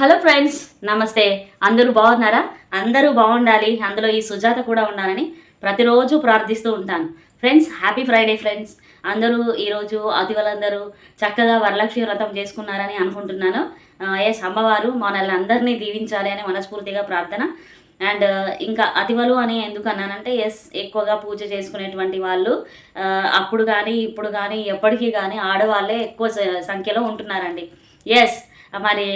Hello friends నమస్తే. అందరూ బాగున్నారా? అందరూ బాగుండాలి. అందులో ఈ సుజాత కూడా ఉండాలని ప్రతిరోజు ప్రార్థిస్తూ ఉంటాను. Friends happy Friday friends. అందరూ ఈరోజు అతివలందరూ చక్కగా వరలక్ష్మి వ్రతం చేసుకున్నారని అనుకుంటున్నాను. ఎస్ అమ్మవారు మనల్ని అందరినీ దీవించాలి అని మనస్ఫూర్తిగా ప్రార్థన. అండ్ ఇంకా అతివలు అని ఎందుకు అన్నానంటే ఎస్ ఎక్కువగా పూజ చేసుకునేటువంటి వాళ్ళు అప్పుడు కానీ ఇప్పుడు కానీ ఎప్పటికీ కానీ ఆడవాళ్ళే ఎక్కువ సంఖ్యలో ఉంటున్నారండి. ఎస్ మరి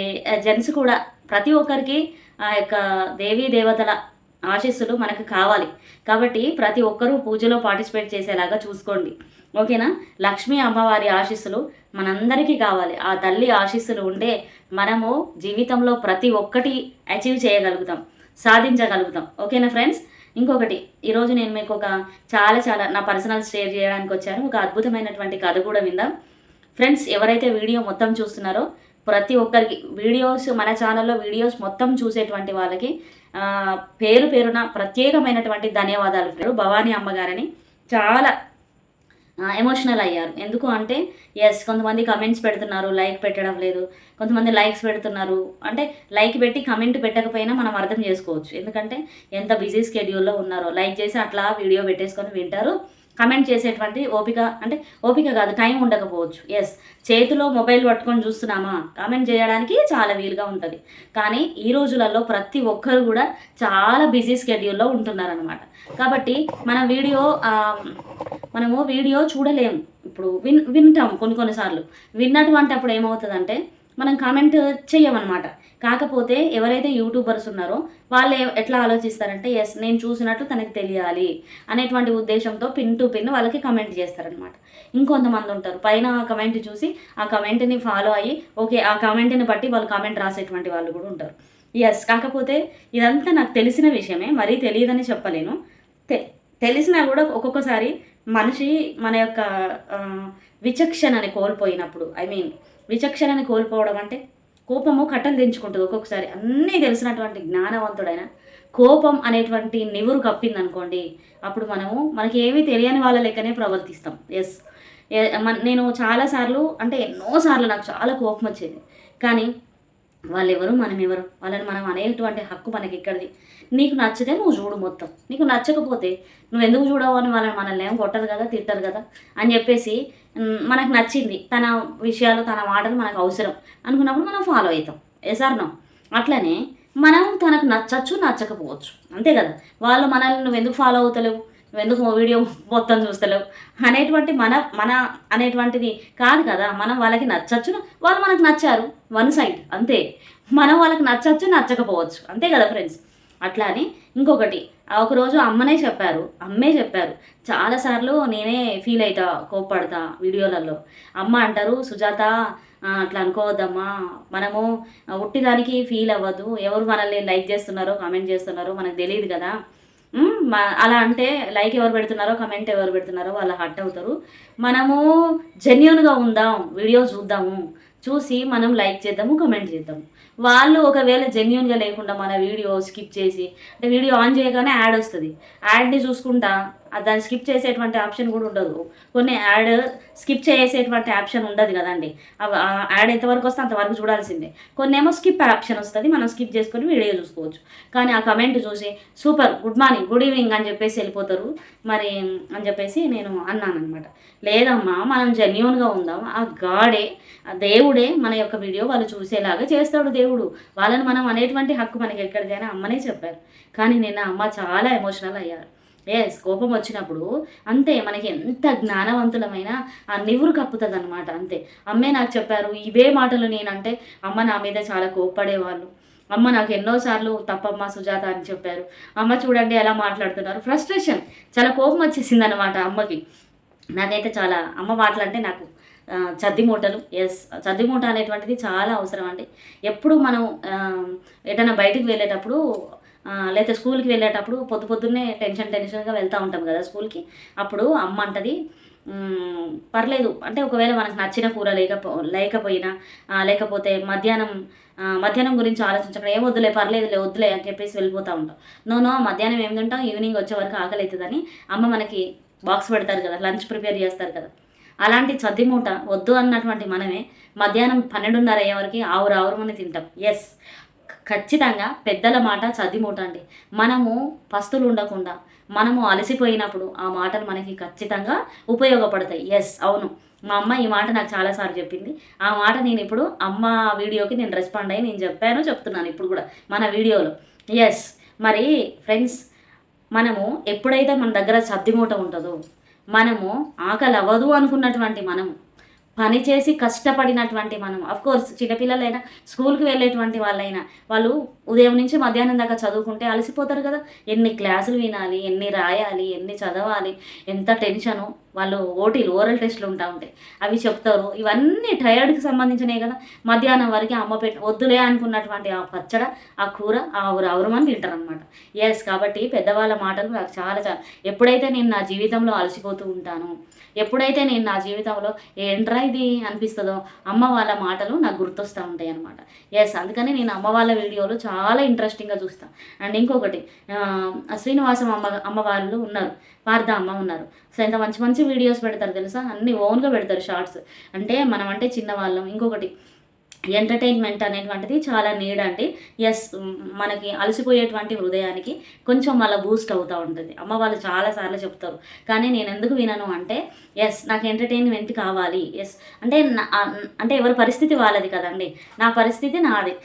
జెంట్స్ కూడా ప్రతి ఒక్కరికి ఆ యొక్క దేవీ దేవతల ఆశీస్సులు మనకు కావాలి. కాబట్టి ప్రతి ఒక్కరూ పూజలో పార్టిసిపేట్ చేసేలాగా చూసుకోండి. ఓకేనా? లక్ష్మీ అమ్మవారి ఆశీస్సులు మనందరికీ కావాలి. ఆ తల్లి ఆశీస్సులు ఉంటే మనము జీవితంలో ప్రతి ఒక్కటి అచీవ్ చేయగలుగుతాం సాధించగలుగుతాం. ఓకేనా ఫ్రెండ్స్? ఇంకొకటి ఈరోజు నేను మీకు ఒక చాలా చాలా నా పర్సనల్ షేర్ చేయడానికి వచ్చాను. ఒక అద్భుతమైనటువంటి కథ కూడా విందాం. ఫ్రెండ్స్ ఎవరైతే వీడియో మొత్తం చూస్తున్నారో ప్రతి ఒక్కరికి వీడియోస్ మన ఛానల్లో వీడియోస్ మొత్తం చూసేటువంటి వాళ్ళకి పేరు పేరున ప్రత్యేకమైనటువంటి ధన్యవాదాలు ఫ్రెండ్ భవానీ అమ్మగారని చాలా ఎమోషనల్ అయ్యారు. ఎందుకు అంటే ఎస్ కొంతమంది కమెంట్స్ పెడుతున్నారు లైక్ పెట్టడం లేదు. కొంతమంది లైక్స్ పెడుతున్నారు. అంటే లైక్ పెట్టి కమెంట్ పెట్టకపోయినా మనం అర్థం చేసుకోవచ్చు. ఎందుకంటే ఎంత బిజీ స్కెడ్యూల్లో ఉన్నారో. లైక్ చేసి అట్లా వీడియో పెట్టేసుకొని వింటారు. కమెంట్ చేసేటువంటి ఓపిక అంటే ఓపిక కాదు టైం ఉండకపోవచ్చు. ఎస్ చేతిలో మొబైల్ పట్టుకొని చూస్తున్నామా? కామెంట్ చేయడానికి చాలా వీలుగా ఉంటుంది. కానీ ఈ రోజులలో ప్రతి ఒక్కరు కూడా చాలా బిజీ స్కెడ్యూల్లో ఉంటున్నారనమాట కాబట్టి మన వీడియో మనము వీడియో చూడలేము ఇప్పుడు విన్ వింటాం కొన్ని కొన్నిసార్లు విన్నటువంటి అప్పుడు ఏమవుతుందంటే మనం కామెంట్ చెయ్యమన్నమాట. కాకపోతే ఎవరైతే యూట్యూబర్స్ ఉన్నారో వాళ్ళు ఎట్లా ఆలోచిస్తారంటే ఎస్ నేను చూసినట్టు తనకి తెలియాలి అనేటువంటి ఉద్దేశంతో పిన్ టు పిన్ వాళ్ళకి కమెంట్ చేస్తారనమాట ఇంకొంతమంది ఉంటారు. పైన కమెంట్ చూసి ఆ కమెంట్ని ఫాలో అయ్యి ఓకే ఆ కమెంట్ని బట్టి వాళ్ళు కామెంట్ రాసేటువంటి వాళ్ళు కూడా ఉంటారు. ఎస్ కాకపోతే ఇదంతా నాకు తెలిసిన విషయమే మరీ తెలియదని చెప్పలేను. తె తెలిసినా కూడా ఒక్కొక్కసారి మనిషి మన యొక్క విచక్షణని కోల్పోయినప్పుడు ఐ మీన్ విచక్షణని కోల్పోవడం అంటే కోపము కట్టలు తెంచుకుంటుంది ఒక్కొక్కసారి. అన్నీ తెలిసినటువంటి జ్ఞానవంతుడైన కోపం అనేటువంటి నివురు కప్పిందనుకోండి అప్పుడు మనము మనకి ఏమీ తెలియని వాళ్ళ లెక్కనే ప్రవర్తిస్తాం. ఎస్ నేను చాలాసార్లు అంటే ఎన్నోసార్లు నాకు చాలా కోపం వచ్చేది కానీ వాళ్ళు ఎవరు మనం ఎవరు వాళ్ళని మనం అనేటువంటి హక్కు మనకి ఇక్కడిది నీకు నచ్చితే నువ్వు చూడు మొత్తం. నీకు నచ్చకపోతే నువ్వు ఎందుకు చూడవు అని వాళ్ళని మనల్ని ఏం కొట్టరు కదా తిట్టరు కదా? అని చెప్పేసి మనకు నచ్చింది. తన విషయాలు తన మాటలు మనకు అవసరం. అనుకున్నప్పుడు మనం ఫాలో అవుతాం. ఎసార్నో అట్లనే మనం తనకు నచ్చచ్చు నచ్చకపోవచ్చు. అంతే కదా? వాళ్ళు మనల్ని నువ్వు ఎందుకు ఫాలో అవుతలేవు? ఎందుకు వీడియో మొత్తం చూస్తలేవు? అనేటువంటి మన మన అనేటువంటిది కాదు కదా. మనం వాళ్ళకి నచ్చచ్చు వాళ్ళు మనకు నచ్చారు. వన్ సైడ్ అంతే. మనం వాళ్ళకి నచ్చచ్చు నచ్చకపోవచ్చు. అంతే కదా ఫ్రెండ్స్? అట్లా అని ఇంకొకటి ఒకరోజు అమ్మనే చెప్పారు. అమ్మే చెప్పారు. చాలాసార్లు నేనే ఫీల్ అవుతా కోప్పడతా వీడియోలలో. అమ్మ అంటారు సుజాత అట్లా అనుకోవద్దమ్మా. మనము ఉట్టిదానికి ఫీల్ అవ్వద్దు. ఎవరు మనల్ని లైక్ చేస్తున్నారో కామెంట్ చేస్తున్నారో మనకు తెలియదు కదా. అలా అంటే లైక్ ఎవరు పెడుతున్నారో కమెంట్ ఎవరు పెడుతున్నారో వాళ్ళు హట్ అవుతారు. మనము జెన్యున్గా ఉందాం వీడియో చూద్దాము చూసి మనం లైక్ చేద్దాము కమెంట్ చేద్దాము. వాళ్ళు ఒకవేళ జెన్యున్గా లేకుండా మన వీడియో స్కిప్ చేసి అంటే వీడియో ఆన్ చేయగానే యాడ్ వస్తుంది. యాడ్ని చూసుకుంటా దాన్ని స్కిప్ చేసేటువంటి ఆప్షన్ కూడా ఉండదు. కొన్ని యాడ్ స్కిప్ చేసేటువంటి ఆప్షన్ ఉండదు కదండి. ఆ యాడ్ ఎంతవరకు వస్తే అంతవరకు చూడాల్సిందే. కొన్ని ఏమో స్కిప్ ఆప్షన్ వస్తుంది మనం స్కిప్ చేసుకొని వీడియో చూసుకోవచ్చు. కానీ ఆ కమెంట్ చూసి super good morning good evening అని చెప్పేసి వెళ్ళిపోతారు. మరి అని చెప్పేసి నేను అన్నాను అనమాట లేదమ్మా మనం జెన్యున్గా ఉందాం. ఆ గాడే ఆ దేవుడే మన యొక్క వీడియో వాళ్ళు చూసేలాగా చేస్తాడు దేవుడు. వాళ్ళని మనం అనేటువంటి హక్కు మనకి ఎక్కడికైనా అమ్మనే చెప్పారు. కానీ నిన్న అమ్మ చాలా ఎమోషనల్ అయ్యారు. ఎస్ కోపం వచ్చినప్పుడు అంతే మనకి ఎంత జ్ఞానవంతులమైన ఆ నివురు కప్పుతుంది అనమాట అంతే. అమ్మే నాకు చెప్పారు ఇవే మాటలు నేనంటే అమ్మ నా మీద చాలా కోప్పడేవాళ్ళు. అమ్మ నాకు ఎన్నోసార్లు తప్పమ్మ సుజాత అని చెప్పారు. అమ్మ చూడండి ఎలా మాట్లాడుతున్నారు. ఫ్రస్ట్రేషన్ చాలా కోపం వచ్చేసింది అనమాట అమ్మకి. నాకైతే చాలా అమ్మ మాటలంటే నాకు చద్ది మూటలు. ఎస్ చద్ది మూట అనేటువంటిది చాలా అవసరం అండి. ఎప్పుడు మనం ఎటైనా బయటికి వెళ్ళేటప్పుడు లేకపోతే స్కూల్కి వెళ్ళేటప్పుడు పొద్దు పొద్దున్నే టెన్షన్ టెన్షన్గా వెళ్తూ ఉంటాం కదా స్కూల్కి. అప్పుడు అమ్మ అంటది పర్లేదు. అంటే ఒకవేళ మనకు నచ్చిన కూర లేకపో లేకపోయినా లేకపోతే మధ్యాహ్నం మధ్యాహ్నం గురించి ఆలోచించడం ఏం వద్దులే పర్లేదులే వద్దులే అని చెప్పేసి వెళ్ళిపోతూ ఉంటాం. నో నో మధ్యాహ్నం ఏం తింటాం? ఈవినింగ్ వచ్చే వరకు ఆకలి అవుతుందని అమ్మ మనకి బాక్స్ పెడతారు కదా లంచ్ ప్రిపేర్ చేస్తారు కదా. అలాంటి చద్ది మూట వద్దు అన్నటువంటి మనమే మధ్యాహ్నం పన్నెండున్నర అయ్యే వరకు ఆవురు ఆవురమని తింటాం. ఎస్ ఖచ్చితంగా పెద్దల మాట చద్ది మూట అండి మనము పస్తులు ఉండకుండా మనము అలసిపోయినప్పుడు ఆ మాటలు మనకి ఖచ్చితంగా ఉపయోగపడతాయి. ఎస్ అవును. మా అమ్మ ఈ మాట నాకు చాలాసార్లు చెప్పింది. ఆ మాట నేను ఇప్పుడు అమ్మ వీడియోకి నేను రెస్పాండ్ అయ్యి నేను చెప్పాను చెప్తున్నాను ఇప్పుడు కూడా మన వీడియోలో. ఎస్ మరి ఫ్రెండ్స్ మనము ఎప్పుడైతే మన దగ్గర సర్దిమూట ఉంటుందో మనము ఆకలి అవ్వదు అనుకున్నటువంటి మనము పని చేసి కష్టపడినటువంటి మనం. అఫ్ కోర్స్ చిన్నపిల్లలైనా స్కూల్కి వెళ్ళేటువంటి వాళ్ళైనా వాళ్ళు ఉదయం నుంచి మధ్యాహ్నం దాకా చదువుకుంటే అలసిపోతారు కదా. ఎన్ని క్లాసులు వినాలి ఎన్ని రాయాలి ఎన్ని చదవాలి ఎంత టెన్షను. వాళ్ళు ఓటీలు ఓరల్ టెస్ట్లు ఉంటా ఉంటాయి. అవి చెప్తారు. ఇవన్నీ టైర్డ్కి సంబంధించినవి కదా. మధ్యాహ్నం వరకు అమ్మ పెట్టి వద్దులే అనుకున్నటువంటి ఆ పచ్చడ ఆ కూర ఆ ఊరు అవరమని తింటారనమాట ఎస్ కాబట్టి పెద్దవాళ్ళ మాటలు నాకు చాలా చాలా ఎప్పుడైతే నేను నా జీవితంలో అలసిపోతూ ఉంటాను ఎప్పుడైతే నేను నా జీవితంలో ఏంట్రా ఇది అనిపిస్తుందో అమ్మ వాళ్ళ మాటలు నాకు గుర్తొస్తూ ఉంటాయి అనమాట ఎస్ అందుకని నేను అమ్మ వాళ్ళ వీడియోలు చాలా ఇంట్రెస్టింగ్గా చూస్తాను అండ్ ఇంకొకటి శ్రీనివాసం అమ్మ అమ్మవాళ్ళు ఉన్నారు. వార్ద అమ్మ ఉన్నారు. సో ఇంత మంచి మంచి వీడియోస్ పెడతారు తెలుసా? అన్ని ఓన్గా పెడతారు షార్ట్స్ అంటే మనం అంటే చిన్నవాళ్ళం. ఇంకొకటి ఎంటర్టైన్మెంట్ అనేటువంటిది చాలా నీడ్ అండి. ఎస్ మనకి అలసిపోయేటువంటి హృదయానికి కొంచెం మళ్ళీ బూస్ట్ అవుతూ ఉంటుంది. అమ్మ వాళ్ళు చాలాసార్లు చెప్తారు. కానీ నేను ఎందుకు వినను అంటే ఎస్ నాకు ఎంటర్టైన్మెంట్ కావాలి. ఎస్ అంటే నా- అంటే ఎవరి పరిస్థితి వాళ్ళది కదండి. నా పరిస్థితి నాది.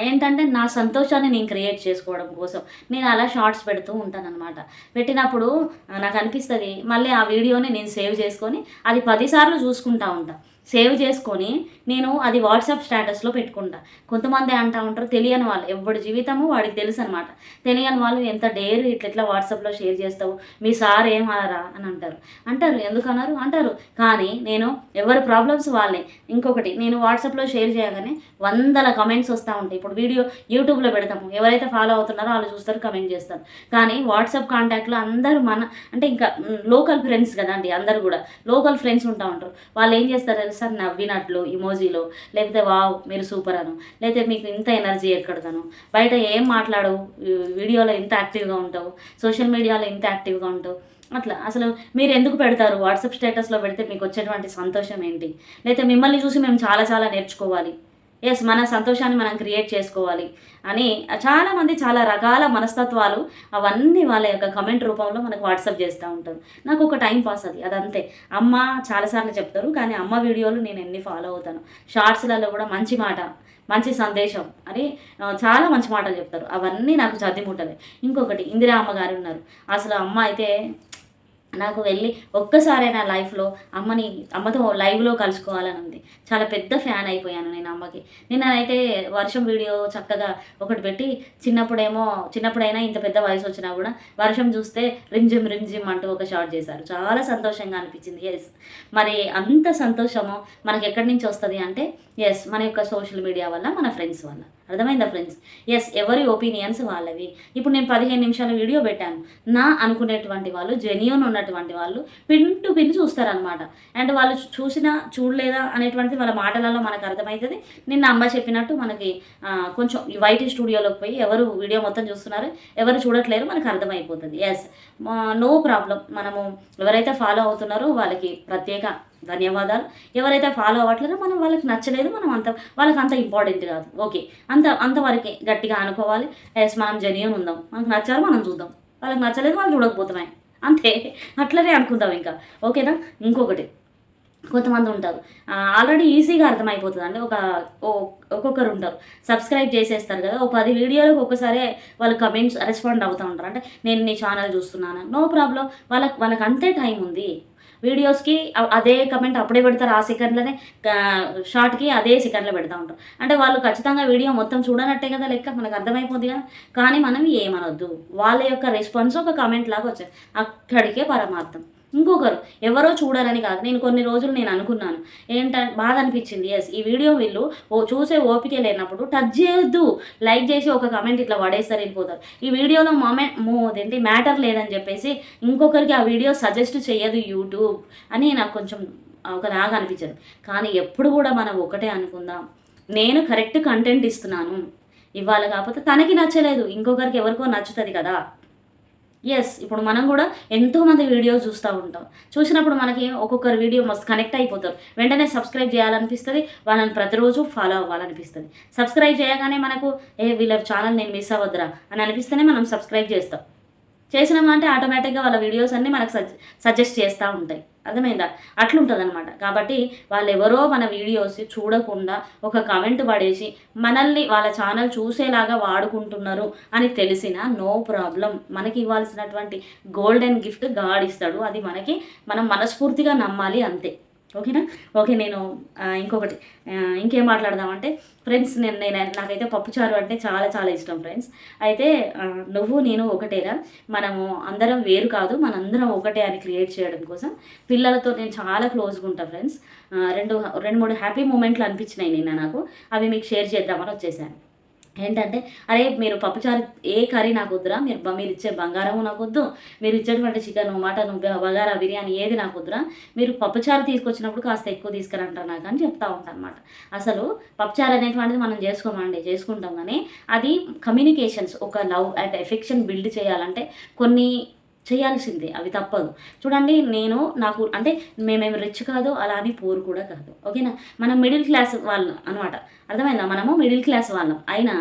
ఏంటంటే నా సంతోషాన్ని నేను క్రియేట్ చేసుకోవడం కోసం నేను అలా షార్ట్స్ పెడుతూ ఉంటానన్నమాట. పెట్టినప్పుడు నాకు అనిపిస్తుంది మళ్ళీ ఆ వీడియోని నేను సేవ్ చేసుకొని అది పదిసార్లు చూసుకుంటా ఉంటాను సేవ్ చేసుకొని నేను అది వాట్సాప్ స్టేటస్లో పెట్టుకుంటా. కొంతమంది అంటా ఉంటారు తెలియని వాళ్ళు. ఎవరి జీవితము వాడికి తెలుసు అనమాట తెలియని వాళ్ళు ఎంత డేర్ ఇట్లా ఇట్లా వాట్సాప్లో షేర్ చేస్తావు? మీ సార్ ఏమారా అని అంటారు. అంటారు. ఎందుకన్నారు అంటారు. కానీ నేను ఎవరి ప్రాబ్లమ్స్ వాళ్ళే. ఇంకొకటి నేను వాట్సాప్లో షేర్ చేయగానే వందల కమెంట్స్ వస్తూ ఉంటాయి. ఇప్పుడు వీడియో యూట్యూబ్లో పెడతాము. ఎవరైతే ఫాలో అవుతున్నారో వాళ్ళు చూస్తారు కమెంట్ చేస్తారు. కానీ వాట్సాప్ కాంటాక్ట్లో అందరూ మన అంటే ఇంకా లోకల్ ఫ్రెండ్స్ కదండి అందరు కూడా. లోకల్ ఫ్రెండ్స్ ఉంటా ఉంటారు. వాళ్ళు ఏం చేస్తారు ఒకసారి నవ్వినట్లు ఇమోజీలో లేకపోతే వావ్ మీరు సూపర్ అను లేకపోతే మీకు ఇంత ఎనర్జీ ఎక్కడదను? బయట ఏం మాట్లాడవు వీడియోలో ఇంత యాక్టివ్గా ఉంటావు సోషల్ మీడియాలో ఇంత యాక్టివ్గా ఉంటావు అట్లా. అసలు మీరు ఎందుకు పెడతారు? వాట్సాప్ స్టేటస్లో పెడితే మీకు వచ్చేటువంటి సంతోషం ఏంటి? లేకపోతే మిమ్మల్ని చూసి మేము చాలా చాలా నేర్చుకోవాలి. ఎస్ మన సంతోషాన్ని మనం క్రియేట్ చేసుకోవాలి అని చాలామంది చాలా రకాల మనస్తత్వాలు అవన్నీ వాళ్ళ యొక్క కమెంట్ రూపంలో మనకు వాట్సాప్ చేస్తూ ఉంటారు. నాకు ఒక టైం పాస్ అది అదంతే. అమ్మ చాలాసార్లు చెప్తారు కానీ అమ్మ వీడియోలు నేను ఎన్ని ఫాలో అవుతాను? షార్ట్స్లలో కూడా మంచి మాట మంచి సందేశం అని చాలా మంచి మాటలు చెప్తారు. అవన్నీ నాకు చదిముట్టలే ఇంకొకటి ఇందిరా అమ్మగారు ఉన్నారు. అసలు అమ్మ అయితే నాకు వెళ్ళి ఒక్కసారైనా లైఫ్లో అమ్మని అమ్మతో లైవ్లో కలుసుకోవాలని ఉంది. చాలా పెద్ద ఫ్యాన్ అయిపోయాను నేను అమ్మకి. నిన్ననైతే వర్షం వీడియో చక్కగా ఒకటి పెట్టి చిన్నప్పుడేమో చిన్నప్పుడైనా ఇంత పెద్ద వయసు వచ్చినా కూడా వర్షం చూస్తే రింజిమ్ రింజిమ్ అంటూ ఒక షాట్ చేశారు. చాలా సంతోషంగా అనిపించింది. ఎస్ మరి అంత సంతోషము మనకి ఎక్కడి నుంచి వస్తుంది అంటే ఎస్ మన యొక్క సోషల్ మీడియా వల్ల మన ఫ్రెండ్స్ వల్ల. అర్థమైందా ఫ్రెండ్స్? ఎస్ ఎవరి ఒపీనియన్స్ వాళ్ళవి. ఇప్పుడు నేను పదిహేను నిమిషాల వీడియో పెట్టాను. నా అనుకునేటువంటి వాళ్ళు జెన్యున్ ఉన్నటువంటి వాళ్ళు పిన్ టు పిన్ చూస్తారనమాట అండ్ వాళ్ళు చూసినా చూడలేదా అనేటువంటిది వాళ్ళ మాటలలో మనకు అర్థమవుతుంది నిన్న అమ్మ చెప్పినట్టు మనకి కొంచెం ఈ వైటీ స్టూడియోలోకి పోయి ఎవరు వీడియో మొత్తం చూస్తున్నారు ఎవరు చూడట్లేరు మనకు అర్థమైపోతుంది. ఎస్ నో ప్రాబ్లం మనము ఎవరైతే ఫాలో అవుతున్నారో వాళ్ళకి ప్రత్యేక ధన్యవాదాలు. ఎవరైతే ఫాలో అవ్వట్లేదో మనం వాళ్ళకి నచ్చలేదు మనం అంత వాళ్ళకి అంత ఇంపార్టెంట్ కాదు. ఓకే అంత అంతవరకు గట్టిగా అనుకోవాలి. ఎస్ మనం జెన్యున్ ఉందాం. మనకు నచ్చారు మనం చూద్దాం. వాళ్ళకి నచ్చలేదు వాళ్ళు చూడకపోతున్నాయి. అంతే. అట్లనే అనుకుందాం ఇంకా. ఓకేనా ఇంకొకటి. కొంతమంది ఉంటారు. ఆల్రెడీ ఈజీగా అర్థమైపోతుంది అంటే ఒక ఒక్కొక్కరు ఉంటారు. సబ్స్క్రైబ్ చేసేస్తారు కదా. ఓ పది వీడియోలకు ఒక్కసారే వాళ్ళు కమెంట్స్ రెస్పాండ్ అవుతూ ఉంటారు. అంటే నేను నీ ఛానల్ చూస్తున్నాను. నో ప్రాబ్లం వాళ్ళకి వాళ్ళకి అంతే టైం ఉంది. వీడియోస్కి అదే కమెంట్ అప్పుడే పెడతారు. ఆ సెకండ్లోనే షార్ట్కి అదే సెకండ్లో పెడతా ఉంటారు. అంటే వాళ్ళు ఖచ్చితంగా వీడియో మొత్తం చూడనట్టే కదా లెక్క. మనకు అర్థమైపోద్ది కదా. కానీ మనం ఏమనొద్దు. వాళ్ళ యొక్క రెస్పాన్స్ ఒక కమెంట్ లాగా వచ్చాయి అక్కడికే పరమార్థం. ఇంకొకరు ఎవరో చూడాలని కాదు. నేను కొన్ని రోజులు నేను అనుకున్నాను. ఏంటంటే బాధ అనిపించింది. ఎస్ ఈ వీడియో వీళ్ళు ఓ చూసే ఓపిక లేనప్పుడు టచ్ చేయొద్దు. లైక్ చేసి ఒక కమెంట్ ఇట్లా పడేస్తారు వెళ్ళిపోతారు ఈ వీడియోలో మొమెంట్ అదేంటి మ్యాటర్ లేదని చెప్పేసి ఇంకొకరికి ఆ వీడియో సజెస్ట్ చేయదు యూట్యూబ్ అని నాకు కొంచెం ఒక లాగా అనిపించింది. కానీ ఎప్పుడు కూడా మనం ఒకటే అనుకుందాం. నేను కరెక్ట్ కంటెంట్ ఇస్తున్నాను. ఇవాళ కాకపోతే తనకి నచ్చలేదు. ఇంకొకరికి ఎవరికో నచ్చుతుంది కదా. ఎస్ ఇప్పుడు మనం కూడా ఎంతోమంది వీడియోస్ చూస్తూ ఉంటాం. చూసినప్పుడు మనకి ఒక్కొక్కరు వీడియో మస్తు కనెక్ట్ అయిపోతారు. వెంటనే సబ్స్క్రైబ్ చేయాలనిపిస్తుంది వాళ్ళని ప్రతిరోజు ఫాలో అవ్వాలనిపిస్తుంది. సబ్స్క్రైబ్ చేయగానే మనకు ఏ వీళ్ళ ఛానల్ నేను మిస్ అవ్వద్దురా అని అనిపిస్తేనే మనం సబ్స్క్రైబ్ చేస్తాం. చేసినామంటే ఆటోమేటిక్గా వాళ్ళ వీడియోస్ అన్నీ మనకు సజె సజెస్ట్ చేస్తూ ఉంటాయి. అర్థమైందా? అట్లుంటుంది అనమాట కాబట్టి వాళ్ళు ఎవరో మన వీడియోస్ చూడకుండా ఒక కమెంట్ పడేసి మనల్ని వాళ్ళ ఛానల్ చూసేలాగా వాడుకుంటున్నారు అని తెలిసిన నో ప్రాబ్లం మనకి ఇవ్వాల్సినటువంటి గోల్డెన్ గిఫ్ట్ గాడ్ ఇస్తాడు అది మనకి మనం మనస్ఫూర్తిగా నమ్మాలి అంతే. ఓకేనా? ఓకే నేను ఇంకొకటి ఇంకేం మాట్లాడదామంటే ఫ్రెండ్స్ నేను నేను నాకైతే పప్పుచారు అంటే చాలా చాలా ఇష్టం ఫ్రెండ్స్. అయితే నువ్వు నేను ఒకటేరా. మనము అందరం వేరు కాదు మనందరం ఒకటే అని క్రియేట్ చేయడం కోసం పిల్లలతో నేను చాలా క్లోజ్గా ఉంటాను ఫ్రెండ్స్. రెండు రెండు మూడు హ్యాపీ మూమెంట్లు అనిపించినాయి నిన్న నాకు. అవి మీకు షేర్ చేద్దామని వచ్చేసాను. ఏంటంటే అరే మీరు పప్పుచారు ఏ కర్రీ నాకు వద్దురా? మీరు మీరు ఇచ్చే బంగారము నాకు వద్దు. మీరు ఇచ్చేటువంటి చికెన్ మటన్ బగారా బిర్యానీ ఏది నాకు వద్దురా? మీరు పప్పుచారు తీసుకొచ్చినప్పుడు కాస్త ఎక్కువ తీసుకురంటారు నాకు అని చెప్తా ఉంటాను అనమాట అసలు పప్పుచారు అనేటువంటిది మనం చేసుకోమండి చేసుకుంటాం కానీ అది కమ్యూనికేషన్స్ ఒక లవ్ అండ్ ఎఫెక్షన్ బిల్డ్ చేయాలంటే కొన్ని చేయాల్సిందే అవి తప్పదు. చూడండి నేను నాకు అంటే మేమేమి రిచ్ కాదు అలా అని పూర్ కూడా కాదు. ఓకేనా? మనం మిడిల్ క్లాస్ వాళ్ళు అనమాట అర్థమైందా? మనము మిడిల్ క్లాస్ వాళ్ళం. అయినా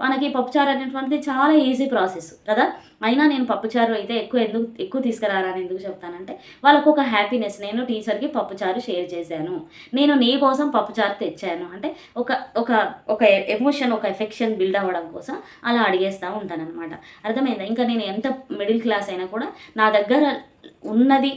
మనకి పప్పుచారు అనేటువంటిది చాలా ఈజీ ప్రాసెస్ కదా? అయినా నేను పప్పుచారు అయితే ఎక్కువ ఎందుకు ఎక్కువ తీసుకురారా అని ఎందుకు చెప్తానంటే వాళ్ళకు ఒక హ్యాపీనెస్ నేను టీచర్కి పప్పుచారు షేర్ చేశాను. నేను నీ కోసం పప్పుచారు తెచ్చాను. అంటే ఒక ఒక ఒక ఎమోషన్ ఒక ఎఫెక్షన్ బిల్డ్ అవ్వడం కోసం అలా అడిగేస్తూ ఉంటానన్నమాట. అర్థమైందా? ఇంకా నేను ఎంత మిడిల్ క్లాస్ అయినా కూడా నా దగ్గర ఉన్నది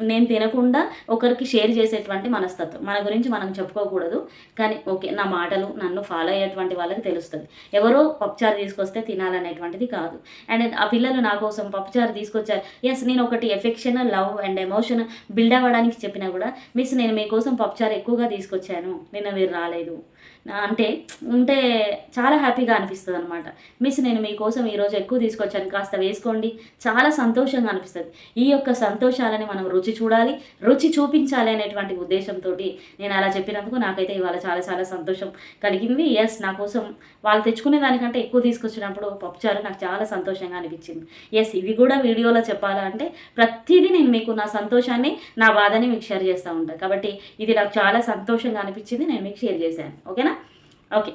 నేను తినకుండా ఒకరికి షేర్ చేసేటువంటి మనస్తత్వం. మన గురించి మనం చెప్పుకోకూడదు. కానీ ఓకే నా మాటలు నన్ను ఫాలో అయ్యేటువంటి వాళ్ళకి తెలుస్తుంది. ఎవరో పప్పుచారు తీసుకొస్తే తినాలనేటువంటిది కాదు. అండ్ ఆ పిల్లలు నా కోసం పప్పుచారు తీసుకొచ్చారు. ఎస్ నేను ఒకటి affection love and emotion build అవ్వడానికి చెప్పినా కూడా మిస్ నేను మీకోసం పప్పుచారు ఎక్కువగా తీసుకొచ్చాను. నిన్న మీరు రాలేదు. అంటే ఉంటే చాలా హ్యాపీగా అనిపిస్తుంది అనమాట మిస్ నేను మీకోసం ఈరోజు ఎక్కువ తీసుకొచ్చాను. కాస్త వేసుకోండి. చాలా సంతోషంగా అనిపిస్తుంది. ఈ యొక్క సంతోషాలని మనం రుచి చూడాలి రుచి చూపించాలి అనేటువంటి ఉద్దేశంతో నేను అలా చెప్పినందుకు నాకైతే ఇవాళ చాలా చాలా సంతోషం కలిగింది. ఎస్ నా కోసం వాళ్ళు తెచ్చుకునే దానికంటే ఎక్కువ తీసుకొచ్చినప్పుడు పప్పుచారు నాకు చాలా సంతోషంగా అనిపించింది. ఎస్ ఇవి కూడా వీడియోలో చెప్పాలంటే ప్రతిదీ నేను మీకు నా సంతోషాన్ని నా బాధని మీకు షేర్ చేస్తూ ఉంటాను కాబట్టి ఇది నాకు చాలా సంతోషంగా అనిపించింది. నేను మీకు షేర్ చేశాను. ఓకేనా? ఓకే.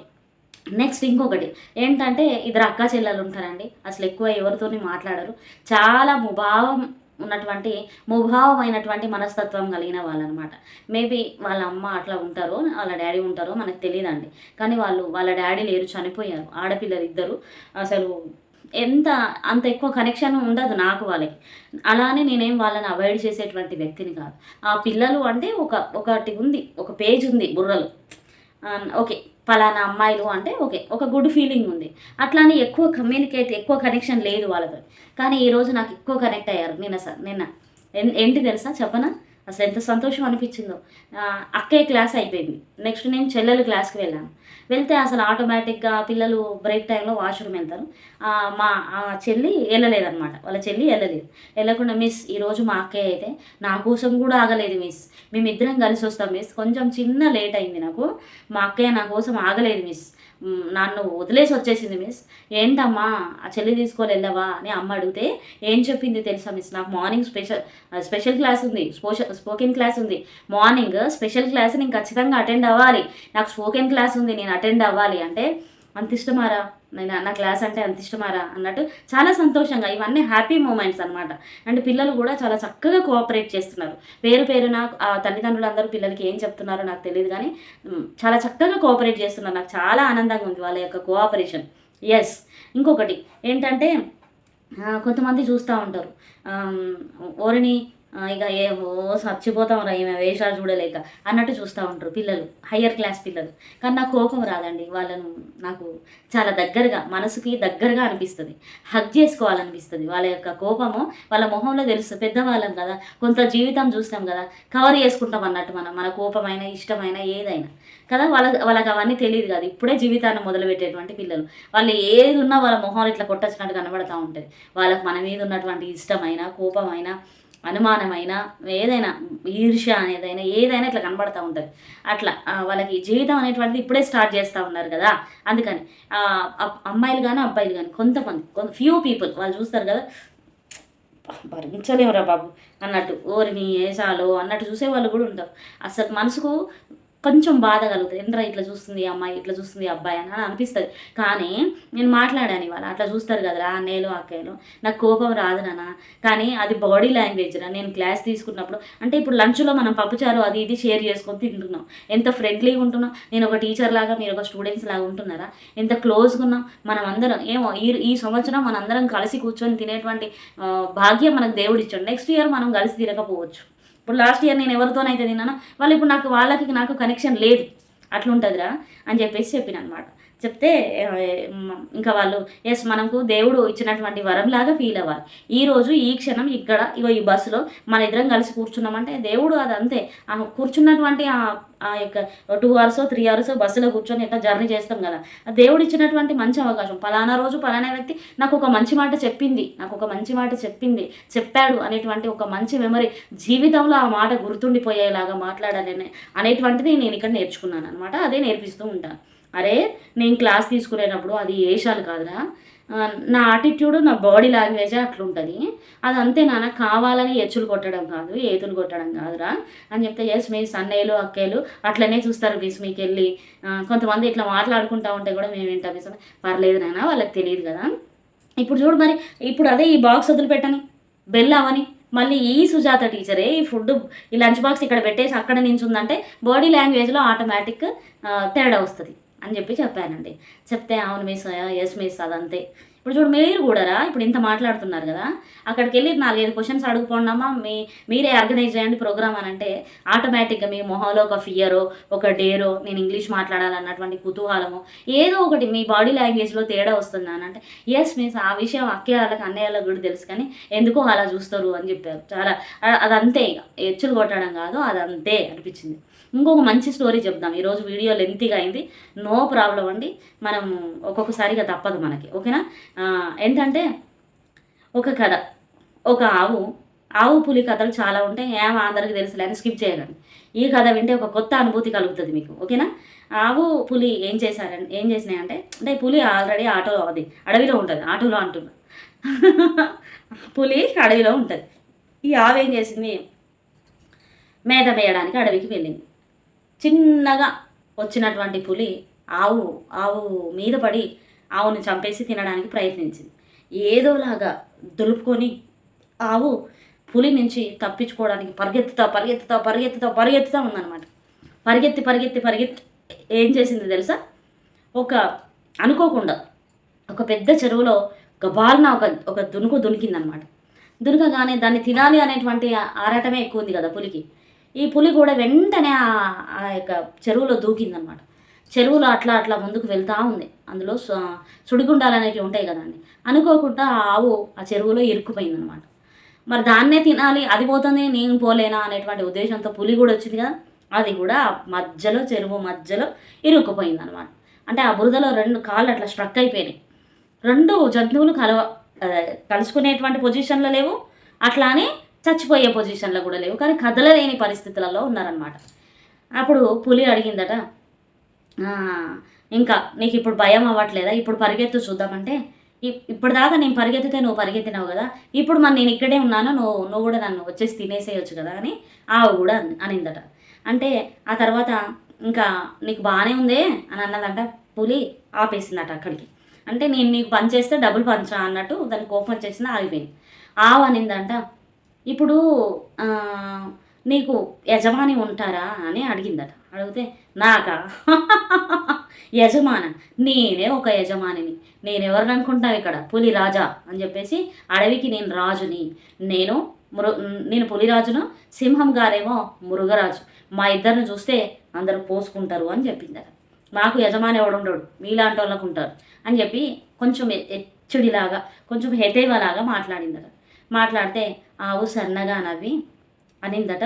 నెక్స్ట్ ఇంకొకటి ఏంటంటే ఇద్దరు అక్కా చెల్లెలు ఉంటారండి. అసలు ఎక్కువ ఎవరితోని మాట్లాడరు. చాలా ముభావం ఉన్నటువంటి ముభావమైనటువంటి మనస్తత్వం కలిగిన వాళ్ళు అనమాట మేబీ వాళ్ళ అమ్మ అట్లా ఉంటారో వాళ్ళ డాడీ ఉంటారో మనకు తెలియదండి కానీ వాళ్ళు వాళ్ళ డాడీ లేరు చనిపోయారు. ఆడపిల్లలు ఇద్దరు. అసలు ఎంత అంత ఎక్కువ కనెక్షన్ ఉండదు నాకు వాళ్ళకి. అలానే నేనేం వాళ్ళని అవాయిడ్ చేసేటువంటి వ్యక్తిని కాదు. ఆ పిల్లలు అంటే ఒక ఒకటి ఉంది ఒక పేజ్ ఉంది బుర్రలు. ఓకే. ఫలానా అమ్మాయిలు అంటే ఓకే ఒక గుడ్ ఫీలింగ్ ఉంది. అట్లానే ఎక్కువ కమ్యూనికేట్ ఎక్కువ కనెక్షన్ లేదు వాళ్ళతో కానీ ఈరోజు నాకు ఎక్కువ కనెక్ట్ అయ్యారు నిన్న సార్ నిన్న. ఏంటి తెలుసా చెప్పనా? అసలు ఎంత సంతోషం అనిపించిందో. అక్కయ్య క్లాస్ అయిపోయింది. నెక్స్ట్ నేను చెల్లెలు క్లాస్కి వెళ్ళాను. వెళ్తే అసలు ఆటోమేటిక్గా పిల్లలు బ్రేక్ టైంలో వాష్రూమ్ వెళ్తారు. మా ఆ చెల్లి వెళ్ళలేదన్నమాట. వాళ్ళ చెల్లి వెళ్ళలేదు. వెళ్ళకుండా మిస్ ఈరోజు మా అక్కయ్య అయితే నా కోసం కూడా ఆగలేదు మిస్. మేమిద్దరం కలిసి వస్తాం మిస్. కొంచెం చిన్న లేట్ అయింది నాకు. మా అక్కయ్య నా కోసం ఆగలేదు మిస్. నన్ను వదిలేసి వచ్చేసింది మిస్. ఏంటమ్మా ఆ చెల్లి తీసుకొని వెళ్ళవా? అని అమ్మ అడిగితే ఏం చెప్పింది తెలుసా మిస్? నాకు మార్నింగ్ స్పెషల్ స్పెషల్ క్లాస్ ఉంది. నాకు స్పోకెన్ క్లాస్ ఉంది. మార్నింగ్ స్పెషల్ క్లాస్ నేను ఖచ్చితంగా అటెండ్ అవ్వాలి. నాకు స్పోకెన్ క్లాస్ ఉంది నేను అటెండ్ అవ్వాలి. అంటే అంత ఇష్టమారా? నేను నా క్లాస్ అంటే అంత ఇష్టమారా? అన్నట్టు చాలా సంతోషంగా ఇవన్నీ హ్యాపీ మూమెంట్స్ అనమాట అండ్ పిల్లలు కూడా చాలా చక్కగా కోఆపరేట్ చేస్తున్నారు. పేరు పేరున ఆ తల్లిదండ్రులు అందరూ పిల్లలకి ఏం చెప్తున్నారో నాకు తెలియదు కానీ చాలా చక్కగా కోఆపరేట్ చేస్తున్నారు. నాకు చాలా ఆనందంగా ఉంది వాళ్ళ యొక్క కోఆపరేషన్. ఎస్ ఇంకొకటి ఏంటంటే కొంతమంది చూస్తూ ఉంటారు. ఓరిని ఇక ఏ ఓ చచ్చిపోతాం రా ఈమె వేషాలు చూడలేక అన్నట్టు చూస్తూ ఉంటారు పిల్లలు హయ్యర్ క్లాస్ పిల్లలు. కానీ నాకు కోపం రాదండి వాళ్ళను నాకు చాలా దగ్గరగా మనసుకి దగ్గరగా అనిపిస్తుంది. హగ్ చేసుకోవాలనిపిస్తుంది. వాళ్ళ యొక్క కోపము వాళ్ళ మొహంలో తెలుస్తుంది పెద్దవాళ్ళం కదా కొంత జీవితం చూస్తాం కదా కవర్ చేసుకుంటాం అన్నట్టు మనం మన కోపమైన ఇష్టమైన ఏదైనా. కదా వాళ్ళ వాళ్ళకి అవన్నీ తెలియదు కదా ఇప్పుడే జీవితాన్ని మొదలుపెట్టేటువంటి పిల్లలు. వాళ్ళు ఏది ఉన్నా వాళ్ళ మొహం ఇట్లా కొట్టొచ్చినట్టు కనబడతా ఉంటుంది. వాళ్ళకి మన మీద ఉన్నటువంటి ఇష్టమైన కోపమైన అనుమానమైన ఏదైనా ఈర్ష్య అనేదైనా ఏదైనా ఇట్లా కనబడుతూ ఉంటుంది. అట్లా వాళ్ళకి జీవితం అనేటువంటిది ఇప్పుడే స్టార్ట్ చేస్తూ ఉన్నారు కదా. అందుకని అమ్మాయిలు కానీ అబ్బాయిలు కానీ కొంతమంది కొంత ఫ్యూ పీపుల్ వాళ్ళు చూస్తారు కదా. భరించలేమురా బాబు అన్నట్టు ఓరిని ఏసాలో అన్నట్టు చూసేవాళ్ళు కూడా ఉంటారు. అసలు మనసుకు కొంచెం బాధ కలుగుతుంది. ఏంట్రా ఇట్లా చూస్తుంది అమ్మాయి? ఇట్లా చూస్తుంది అబ్బాయి? అని అని అనిపిస్తుంది. కానీ నేను మాట్లాడాను ఇవాళ. అట్లా చూస్తారు కదరా అన్నయ్యలు అక్కయ్యలు. నాకు కోపం రాదు నాన్న. కానీ అది బాడీ లాంగ్వేజ్ రా. నేను క్లాస్ తీసుకున్నప్పుడు అంటే ఇప్పుడు లంచ్లో మనం పప్పుచారు అది ఇది షేర్ చేసుకొని తింటున్నాం. ఎంత ఫ్రెండ్లీగా ఉంటున్నాం. నేను ఒక టీచర్ లాగా మీరు ఒక స్టూడెంట్స్ లాగా ఉంటున్నారా? ఎంత క్లోజ్గా ఉన్నాం. మనం అందరం ఏమో ఈ ఈ సంవత్సరం మనందరం కలిసి కూర్చొని తినేటువంటి భాగ్యం మనకు దేవుడు ఇచ్చాడు నెక్స్ట్ ఇయర్ మనం కలిసి తినకపోవచ్చు. ఇప్పుడు లాస్ట్ ఇయర్ నేను ఎవరితోనైతే తిన్నానో వాళ్ళు ఇప్పుడు నాకు వాళ్ళకి నాకు కనెక్షన్ లేదు. అట్లుంటుందిరా అని చెప్పేసి చెప్పిన అనమాట చెప్తే ఇంకా వాళ్ళు ఎస్ మనకు దేవుడు ఇచ్చినటువంటి వరంలాగా ఫీల్ అవ్వాలి. ఈ రోజు ఈ క్షణం ఇక్కడ ఇగో ఈ బస్సులో మన ఇద్దరం కలిసి కూర్చున్నామంటే దేవుడు అది అంతే ఆ కూర్చున్నటువంటి ఆ ఆ యొక్క టూ అవర్స్ త్రీ అవర్స్ బస్సులో కూర్చొని ఇట్లా జర్నీ చేస్తాం కదా. దేవుడు ఇచ్చినటువంటి మంచి అవకాశం. పలానా రోజు పలానా వ్యక్తి నాకు ఒక మంచి మాట చెప్పింది నాకు ఒక మంచి మాట చెప్పింది చెప్పాడు అనేటువంటి ఒక మంచి మెమరీ జీవితంలో ఆ మాట గుర్తుండిపోయేలాగా మాట్లాడాలని అనేటువంటిది నేను ఇక్కడ నేర్చుకున్నాను అనమాట అదే నేర్పిస్తూ ఉంటాను. అరే నేను క్లాస్ తీసుకునేటప్పుడు అది ఏషాలు కాదురా. నా ఆటిట్యూడ్ నా బాడీ లాంగ్వేజే అట్లుంటుంది. అది అంతే నాన్న కావాలని ఎచ్చులు కొట్టడం కాదు ఏతులు కొట్టడం కాదురా. అని చెప్తే ఎస్ మీ సన్నయ్యలు అక్కయ్యలు అట్లనే చూస్తారు మిస్ మీకు వెళ్ళి కొంతమంది ఇట్లా మాట్లాడుకుంటా ఉంటే కూడా మేము ఏంటా మిస్ పర్లేదు నాన్న వాళ్ళకి తెలియదు కదా. ఇప్పుడు చూడు మరి ఇప్పుడు అదే ఈ బాక్స్ వదిలిపెట్టని బెల్ అవని మళ్ళీ ఈ సుజాత టీచరే ఈ ఫుడ్ ఈ లంచ్ బాక్స్ ఇక్కడ పెట్టేసి అక్కడ నించుందంటే బాడీ లాంగ్వేజ్లో ఆటోమేటిక్ తేడా వస్తుంది. అని చెప్పి చెప్పానండి. చెప్తే అవును మిస్ ఎస్ మిస్ అదంతే. ఇప్పుడు చూడు మీరు కూడా రా ఇప్పుడు ఇంత మాట్లాడుతున్నారు కదా అక్కడికి వెళ్ళి నాలుగైదు క్వశ్చన్స్ అడుగుకోండమ్మా మీ మీరే ఆర్గనైజ్ చేయండి ప్రోగ్రామ్ అని అంటే ఆటోమేటిక్గా మీ మొహంలో ఒక ఫియరో ఒక డేరో నేను ఇంగ్లీష్ మాట్లాడాలన్నటువంటి కుతూహలము ఏదో ఒకటి మీ బాడీ లాంగ్వేజ్లో తేడా వస్తుంది అని అంటే ఎస్ మీన్స్ ఆ విషయం అక్కే వాళ్ళకి అన్నయ్య వాళ్ళకి కూడా తెలుసు కానీ ఎందుకో అలా చూస్తారు అని చెప్పారు. చాలా అదంతే ఇక. ఎచ్చులు కొట్టడం కాదు అదంతే అనిపించింది. ఇంకొక మంచి స్టోరీ చెప్దాం. ఈరోజు వీడియో లెంతీగా అయింది. నో ప్రాబ్లం అండి. మనం ఒక్కొక్కసారిగా తప్పదు మనకి. ఓకేనా? ఏంటంటే ఒక కథ. ఒక ఆవు ఆవు పులి కథలు చాలా ఉంటాయి. ఏం అందరికి తెలుసులే అని స్కిప్ చేయకండి. ఈ కథ వింటే ఒక కొత్త అనుభూతి కలుగుతుంది మీకు. ఓకేనా? ఆవు పులి ఏం చేశారని ఏం చేసినాయంటే అంటే పులి ఆల్రెడీ ఆటో అది అడవిలో ఉంటుంది. ఆటోలో అంటున్నా. పులి అడవిలో ఉంటుంది. ఈ ఆవు ఏం చేసింది? మేత వేయడానికి అడవికి వెళ్ళింది. చిన్నగా వచ్చినటువంటి పులి ఆవు ఆవు మీద పడి ఆవుని చంపేసి తినడానికి ప్రయత్నించింది. ఏదోలాగా దులుపుకొని ఆవు పులి నుంచి తప్పించుకోవడానికి పరిగెత్తుతా పరిగెత్తుతా పరిగెత్తుతా పరిగెత్తుతా ఉందన్నమాట. పరిగెత్తి పరిగెత్తి పరిగెత్తి ఏం చేసింది తెలుసా? ఒక అనుకోకుండా ఒక పెద్ద చెరువులో గబాల్న ఒక ఒక దునుకు దునికిందనమాట దునకగానే దాన్ని తినాలి అనేటువంటి ఆరాటమే ఎక్కువ ఉంది కదా పులికి. ఈ పులి కూడా వెంటనే ఆ యొక్క చెరువులో దూకిందనమాట చెరువులో అట్లా అట్లా ముందుకు వెళ్తూ ఉంది. అందులో సు- సుడిగుండాలు అనేటివి ఉంటాయి కదండి. అనుకోకుండా ఆ ఆవు ఆ చెరువులో ఇరుక్కుపోయిందనమాట మరి దాన్నే తినాలి అది పోతుంది నేను పోలేనా అనేటువంటి ఉద్దేశంతో పులి కూడా వచ్చింది కదా అది కూడా మధ్యలో చెరువు మధ్యలో ఇరుక్కుపోయింది అనమాట అంటే ఆ బురదలో రెండు కాళ్ళు అట్లా స్ట్రక్ అయిపోయినాయి. రెండు జంతువులు కలవ కలుసుకునేటువంటి పొజిషన్లో లేవు. అట్లానే చచ్చిపోయే పొజిషన్లో కూడా లేవు. కానీ కదలలేని పరిస్థితులలో ఉన్నారనమాట అప్పుడు పులి అడిగిందట ఇంకా నీకు ఇప్పుడు భయం అవ్వట్లేదా? ఇప్పుడు పరిగెత్తు చూద్దామంటే ఇప్పుడు ఇప్పటిదాకా నేను పరిగెత్తితే నువ్వు పరిగెత్తినావు కదా? ఇప్పుడు మరి నేను ఇక్కడే ఉన్నాను నువ్వు నువ్వు కూడా నన్ను వచ్చేసి తినేసేయచ్చు కదా? అని ఆవు కూడా అని- అనిందట. అంటే ఆ తర్వాత ఇంకా నీకు బాగానే ఉందే? అని అన్నదంట పులి ఆపేసిందట అక్కడికి. అంటే నేను నీకు పని చేస్తే డబ్బులు పంచా అన్నట్టు దానికి కోపం వచ్చేసింది ఆగిపోయింది. ఆవు అనిందంట ఇప్పుడు నీకు యజమాని ఉంటారా అని అడిగిందట. అడిగితే నాకా? యజమాన? నేనే ఒక యజమానిని. నేను ఎవరిని అనుకుంటావు ఇక్కడ? పులి రాజా అని చెప్పేసి అడవికి నేను రాజుని. నేను మృ నేను పులిరాజును సింహం గారేమో మృగరాజు. మా ఇద్దరిని చూస్తే అందరూ పోసుకుంటారు అని చెప్పిందట. మాకు యజమాని ఎవడుండడు మీలాంటి వాళ్ళకు ఉంటారు అని చెప్పి కొంచెం ఎ- హెచ్చుడిలాగా కొంచెం హెతేవలాగా మాట్లాడిందట. మాట్లాడితే ఆవు సన్నగా నవ్వి అనిందట.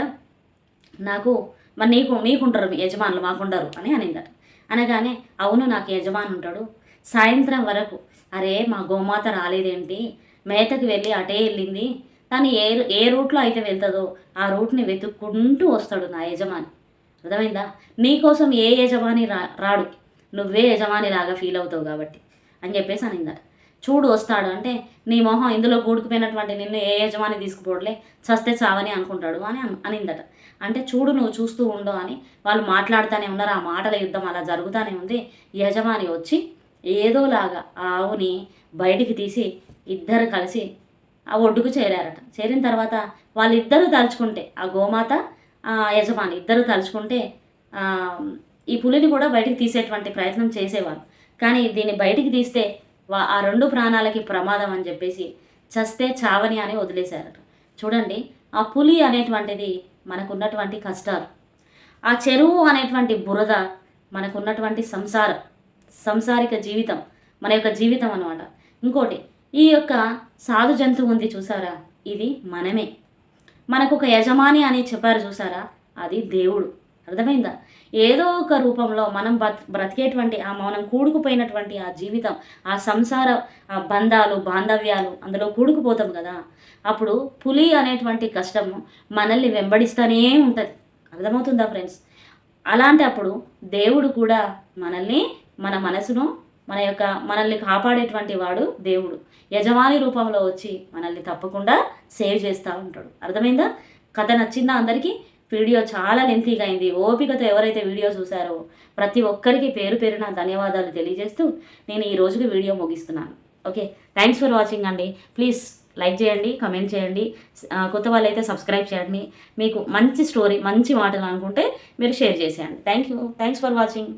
నాకు మరి నీకు మీకుంటారు యజమానులు మాకుండరు అని అనిందట. అనగానే అవును నాకు యజమాని ఉంటాడు. సాయంత్రం వరకు అరే మా గోమాత రాలేదేంటి? మేతకు వెళ్ళి అటే వెళ్ళింది. తను ఏ ఏ రూట్లో అయితే వెళ్తుందో ఆ రూట్ని వెతుక్కుంటూ వస్తాడు నా యజమాని. అర్థమైందా? నీకోసం ఏ యజమాని రా రాడు. నువ్వే యజమాని లాగా ఫీల్ అవుతావు కాబట్టి అని చెప్పేసి అనిందట. చూడు వస్తాడు అంటే నీ మొహం ఇందులో కూడుకుపోయినటువంటి నిన్ను ఏ యజమాని తీసుకుపోవట్లే? చస్తే చావని అనుకుంటాడు అని అనిందట. అంటే చూడు నువ్వు చూస్తూ ఉండు అని వాళ్ళు మాట్లాడుతూనే ఉన్నారు ఆ మాటల యుద్ధం అలా జరుగుతూనే ఉంది. యజమాని వచ్చి ఏదోలాగా ఆ ఆవుని బయటికి తీసి ఇద్దరు కలిసి ఆ ఒడ్డుకు చేరారట. చేరిన తర్వాత వాళ్ళిద్దరూ తలుచుకుంటే ఆ గోమాత ఆ యజమాని ఇద్దరు తలుచుకుంటే ఈ పులిని కూడా బయటికి తీసేటువంటి ప్రయత్నం చేసేవారు కానీ దీన్ని బయటికి తీస్తే ఆ రెండు ప్రాణాలకి ప్రమాదం అని చెప్పేసి చస్తే చావని అని వదిలేశారట. చూడండి ఆ పులి అనేటువంటిది మనకున్నటువంటి కష్టాలు. ఆ చెరువు అనేటువంటి బురద మనకున్నటువంటి సంసారం సంసారిక జీవితం మన యొక్క జీవితం అనమాట ఇంకోటి ఈ యొక్క సాధు జంతువు ఉంది చూసారా? ఇది మనమే. మనకు ఒక యజమాని అని చెప్పారు చూసారా? అది దేవుడు. అర్థమైందా? ఏదో ఒక రూపంలో మనం బత్ బ్రతికేటువంటి ఆ మనం కూడుకుపోయినటువంటి ఆ జీవితం ఆ సంసార ఆ బంధాలు బాంధవ్యాలు అందులో కూడుకుపోతాం కదా? అప్పుడు పులి అనేటువంటి కష్టము మనల్ని వెంబడిస్తూనే ఉంటుంది. అర్థమవుతుందా ఫ్రెండ్స్? అలాంటి అప్పుడు దేవుడు కూడా మనల్ని మన మనసును మన యొక్క మనల్ని కాపాడేటువంటి వాడు దేవుడు. యజమాని రూపంలో వచ్చి మనల్ని తప్పకుండా సేవ్ చేస్తూ ఉంటాడు. అర్థమైందా? కథ నచ్చిందా అందరికీ? వీడియో చాలా లెంతీగా అయింది. ఓపికతో ఎవరైతే వీడియో చూశారో ప్రతి ఒక్కరికి పేరు పేరున ధన్యవాదాలు తెలియజేస్తూ నేను ఈ రోజుకి వీడియో ముగిస్తున్నాను. ఓకే? థ్యాంక్స్ ఫర్ వాచింగ్ అండి. ప్లీజ్ లైక్ చేయండి కమెంట్ చేయండి. కొత్త వాళ్ళైతే సబ్స్క్రైబ్ చేయండి. మీకు మంచి స్టోరీ మంచి మాటలు అనుకుంటే మీరు షేర్ చేసేయండి. Thank you thanks for watching